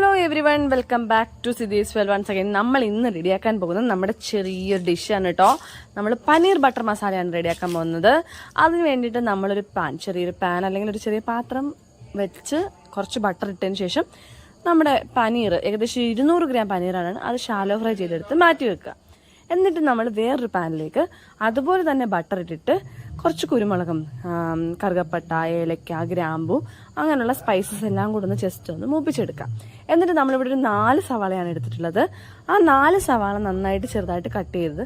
Hello everyone welcome back to സിദീസ് well once again നമ്മൾ ഇന്ന് റെഡിയാക്കാൻ പോകുന്നത് നമ്മുടെ ചെറിയൊരു ഡിഷാണ് കേട്ടോ നമ്മൾ പനീർ ബട്ടർ മസാലയാണ് റെഡിയാക്കാൻ പോകുന്നത്. അതിന് വേണ്ടിയിട്ട് നമ്മളൊരു പാൻ ചെറിയൊരു പാൻ അല്ലെങ്കിൽ ഒരു ചെറിയ പാത്രം വെച്ച് കുറച്ച് ബട്ടർ ഇട്ടതിന് ശേഷം നമ്മുടെ പനീർ ഏകദേശം ഇരുന്നൂറ് ഗ്രാം പനീറാണ് അത് ഷാലോ ഫ്രൈ ചെയ്തെടുത്ത് മാറ്റി വെക്കുക. എന്നിട്ട് നമ്മൾ വേറൊരു പാനിലേക്ക് അതുപോലെ തന്നെ ബട്ടർ ഇട്ടിട്ട് കുറച്ച് കുരുമുളകും കറുകപ്പട്ട ഏലക്ക ഗ്രാമ്പു അങ്ങനെയുള്ള സ്പൈസസ് എല്ലാം കൂടെ ഒന്ന് ജസ്റ്റ് ഒന്ന് മൂപ്പിച്ചെടുക്കാം. എന്നിട്ട് നമ്മളിവിടെ ഒരു നാല് സവാളയാണ് എടുത്തിട്ടുള്ളത്. ആ നാല് സവാള നന്നായിട്ട് ചെറുതായിട്ട് കട്ട് ചെയ്ത്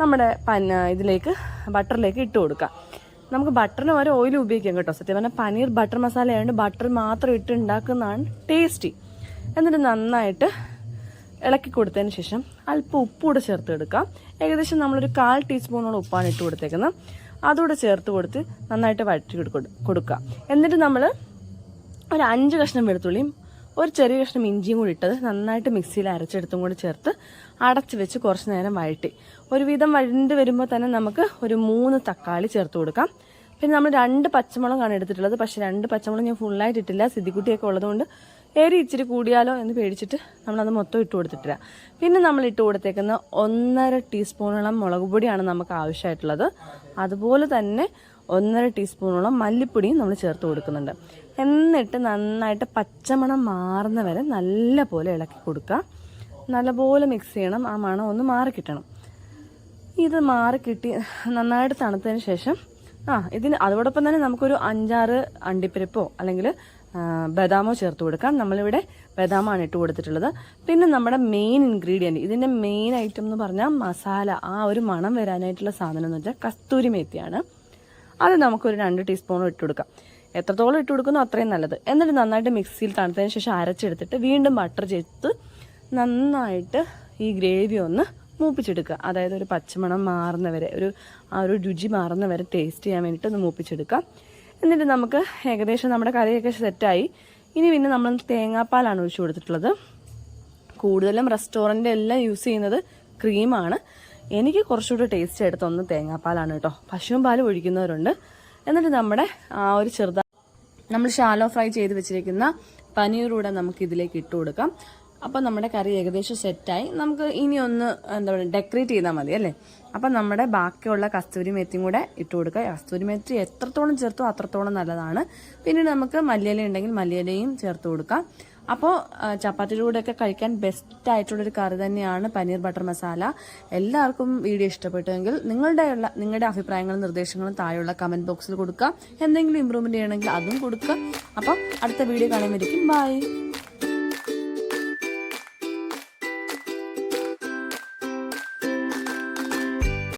നമ്മുടെ പന്ന ഇതിലേക്ക് ബട്ടറിലേക്ക് ഇട്ട് കൊടുക്കാം. നമുക്ക് ബട്ടറിന് ഓരോ ഓയിൽ ഉപയോഗിക്കാം കേട്ടോ. സത്യം പറഞ്ഞാൽ പനീർ ബട്ടർ മസാല ആയതുകൊണ്ട് ബട്ടർ മാത്രം ഇട്ട് ഉണ്ടാക്കുന്നതാണ് ടേസ്റ്റി എന്നിട്ട് നന്നായിട്ട് ഇളക്കി കൊടുത്തതിന് ശേഷം അല്പം ഉപ്പ് കൂടെ ചേർത്ത് എടുക്കാം ഏകദേശം നമ്മളൊരു കാൽ ടീസ്പൂണോളം ഉപ്പാണ് ഇട്ട് കൊടുത്തേക്കുന്നത്. അതുകൂടെ ചേർത്ത് കൊടുത്ത് നന്നായിട്ട് വഴറ്റി കൊടുക്കുക. എന്നിട്ട് നമ്മൾ ഒരു അഞ്ച് കഷ്ണം വെളുത്തുള്ളിയും ഒരു ചെറിയ കഷ്ണം ഇഞ്ചിയും കൂടി ഇട്ടത് നന്നായിട്ട് മിക്സിയിൽ അരച്ചെടുത്തും കൂടി ചേർത്ത് അടച്ചു വെച്ച് കുറച്ച് നേരം വഴറ്റി. ഒരുവിധം വഴണ്ട് വരുമ്പോൾ തന്നെ നമുക്ക് ഒരു മൂന്ന് തക്കാളി ചേർത്ത് കൊടുക്കാം. പിന്നെ നമ്മൾ രണ്ട് പച്ചമുളകാണ് എടുത്തിട്ടുള്ളത്. പക്ഷേ രണ്ട് പച്ചമുളക് ഞാൻ ഫുള്ളായിട്ട് ഇട്ടില്ല. സിദ്ധിക്കുട്ടിയൊക്കെ ഉള്ളതുകൊണ്ട് എരി ഇച്ചിരി കൂടിയാലോ എന്ന് പേടിച്ചിട്ട് നമ്മളത് മൊത്തം ഇട്ട് കൊടുത്തിട്ടില്ല. പിന്നെ നമ്മൾ ഇട്ട് കൊടുത്തേക്കുന്ന ഒന്നര ടീസ്പൂണോളം മുളക് പൊടിയാണ് നമുക്ക് ആവശ്യമായിട്ടുള്ളത്. അതുപോലെ തന്നെ ഒന്നര ടീസ്പൂണോളം മല്ലിപ്പൊടിയും നമ്മൾ ചേർത്ത് കൊടുക്കുന്നുണ്ട്. എന്നിട്ട് നന്നായിട്ട് പച്ചമണം മാറുന്ന വരെ നല്ല പോലെ ഇളക്കി കൊടുക്കുക. നല്ലപോലെ മിക്സ് ചെയ്യണം. ആ മണം ഒന്ന് മാറി കിട്ടണം. ഇത് മാറി കിട്ടി നന്നായിട്ട് തണുത്തതിന് ശേഷം ആ ഇതിന് അതോടൊപ്പം തന്നെ നമുക്കൊരു അഞ്ചാറ് അണ്ടിപ്പരിപ്പോ അല്ലെങ്കിൽ ബദാമോ ചേർത്ത് കൊടുക്കാം. നമ്മളിവിടെ ബദാമാണ് ഇട്ട് കൊടുത്തിട്ടുള്ളത്. പിന്നെ നമ്മുടെ മെയിൻ ഇൻഗ്രീഡിയന്റ് ഇതിന്റെ മെയിൻ ഐറ്റം എന്ന് പറഞ്ഞാൽ മസാല. ആ ഒരു മണം വരാനായിട്ടുള്ള സാധനം എന്ന് വെച്ചാൽ കസ്തൂരി മേത്തിയാണ്. അത് നമുക്കൊരു രണ്ട് ടീസ്പൂൺ ഇട്ട് കൊടുക്കാം. എത്രത്തോളം ഇട്ട് കൊടുക്കുന്നു അത്രയും നല്ലത്. എന്നിട്ട് നന്നായിട്ട് മിക്സിയിൽ തണുത്തതിന് ശേഷം അരച്ചെടുത്തിട്ട് വീണ്ടും ബട്ടർ ചേർത്ത് നന്നായിട്ട് ഈ ഗ്രേവി ഒന്ന് മൂപ്പിച്ചെടുക്കുക. അതായത് ഒരു പച്ചമണം മാറുന്നവരെ ഒരു ആ ഒരു രുചി മാറുന്നവരെ ടേസ്റ്റ് ചെയ്യാൻ വേണ്ടിയിട്ട് ഒന്ന് മൂപ്പിച്ചെടുക്കാം എന്നിട്ട് നമുക്ക് ഏകദേശം നമ്മുടെ കറിയൊക്കെ സെറ്റായി. ഇനി പിന്നെ നമ്മൾ തേങ്ങാപ്പാലാണ് ഒഴിച്ചു കൊടുത്തിട്ടുള്ളത്. കൂടുതലും റെസ്റ്റോറന്റ് എല്ലാം യൂസ് ചെയ്യുന്നത് ക്രീമാണ്. എനിക്ക് കുറച്ചുകൂടി ടേസ്റ്റ് എടുത്ത ഒന്ന് തേങ്ങാപ്പാലാണ് കേട്ടോ. പശുവും പാൽ ഒഴിക്കുന്നവരുണ്ട്. എന്നിട്ട് നമ്മുടെ ആ ഒരു ചെറുതാ നമ്മൾ ഷാലോ ഫ്രൈ ചെയ്ത് വെച്ചിരിക്കുന്ന പനീറൂടെ നമുക്ക് ഇതിലേക്ക് ഇട്ട് കൊടുക്കാം. അപ്പോൾ നമ്മുടെ കറി ഏകദേശം സെറ്റായി. നമുക്ക് ഇനി ഒന്ന് എന്താ പറയുക ഡെക്കറേറ്റ് ചെയ്താൽ മതി അല്ലേ? അപ്പം നമ്മുടെ ബാക്കിയുള്ള കസ്തൂരി മേത്തിയും കൂടെ ഇട്ട് കൊടുക്കുക. കസ്തൂരി മേത്തി എത്രത്തോളം ചേർത്തോ അത്രത്തോളം നല്ലതാണ്. പിന്നീട് നമുക്ക് മല്ലിയില ഉണ്ടെങ്കിൽ മല്ലിയിലയും ചേർത്ത് കൊടുക്കാം. അപ്പോൾ ചപ്പാത്തിയുടെ കൂടെയൊക്കെ കഴിക്കാൻ ബെസ്റ്റ് ആയിട്ടുള്ളൊരു കറി തന്നെയാണ് പനീർ ബട്ടർ മസാല. എല്ലാവർക്കും വീഡിയോ ഇഷ്ടപ്പെട്ടുവെങ്കിൽ നിങ്ങളുടെ ഉള്ള നിങ്ങളുടെ അഭിപ്രായങ്ങളും നിർദ്ദേശങ്ങളും താഴെയുള്ള കമന്റ് ബോക്സിൽ കൊടുക്കുക. എന്തെങ്കിലും ഇമ്പ്രൂവ്മെന്റ് ചെയ്യണമെങ്കിൽ അതും കൊടുക്കുക. അപ്പം അടുത്ത വീഡിയോ കാണാൻ കാണുമ്പോഴേക്കും ബൈ